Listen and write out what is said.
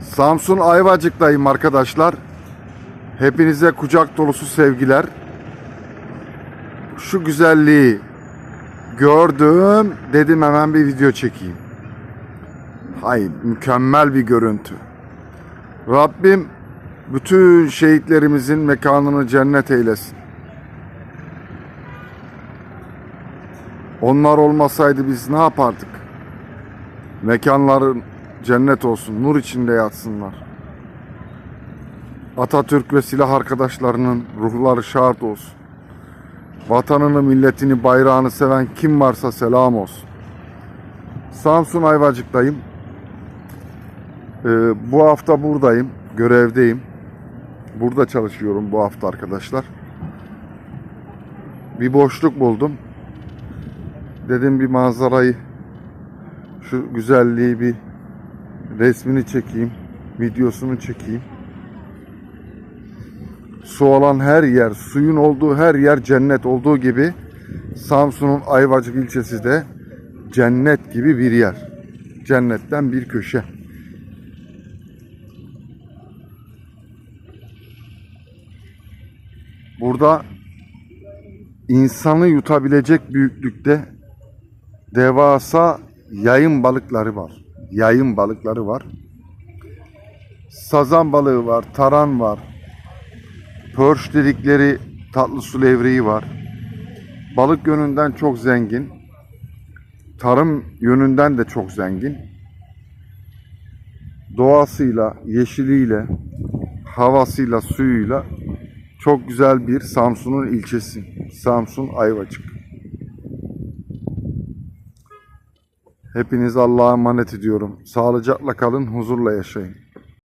Samsun Ayvacık'tayım arkadaşlar. Hepinize kucak dolusu sevgiler. Şu güzelliği gördüm. Dedim hemen bir video çekeyim. Hay mükemmel bir görüntü. Rabbim bütün şehitlerimizin mekanını cennet eylesin. Onlar olmasaydı biz ne yapardık? Mekanların cennet olsun, nur içinde yatsınlar. Atatürk ve silah arkadaşlarının ruhları şad olsun. Vatanını, milletini, bayrağını seven kim varsa selam olsun. Samsun Ayvacık'tayım. Ee, bu hafta buradayım, görevdeyim. Burada çalışıyorum bu hafta arkadaşlar. Bir boşluk buldum. Dedim bir manzarayı, şu güzelliği bir resmini çekeyim, videosunu çekeyim. Su olan her yer, suyun olduğu her yer cennet olduğu gibi Samsun'un Ayvacık ilçesi de cennet gibi bir yer. Cennetten bir köşe. Burada insanı yutabilecek büyüklükte devasa yayın balıkları var. Yayın balıkları var. Sazan balığı var, taran var. Pörş dedikleri tatlı su levreği var. Balık yönünden çok zengin. Tarım yönünden de çok zengin. Doğasıyla, yeşiliyle, havasıyla, suyuyla çok güzel bir Samsun'un ilçesi. Samsun Ayvacık. Hepiniz Allah'a emanet ediyorum. Sağlıcakla kalın, huzurla yaşayın.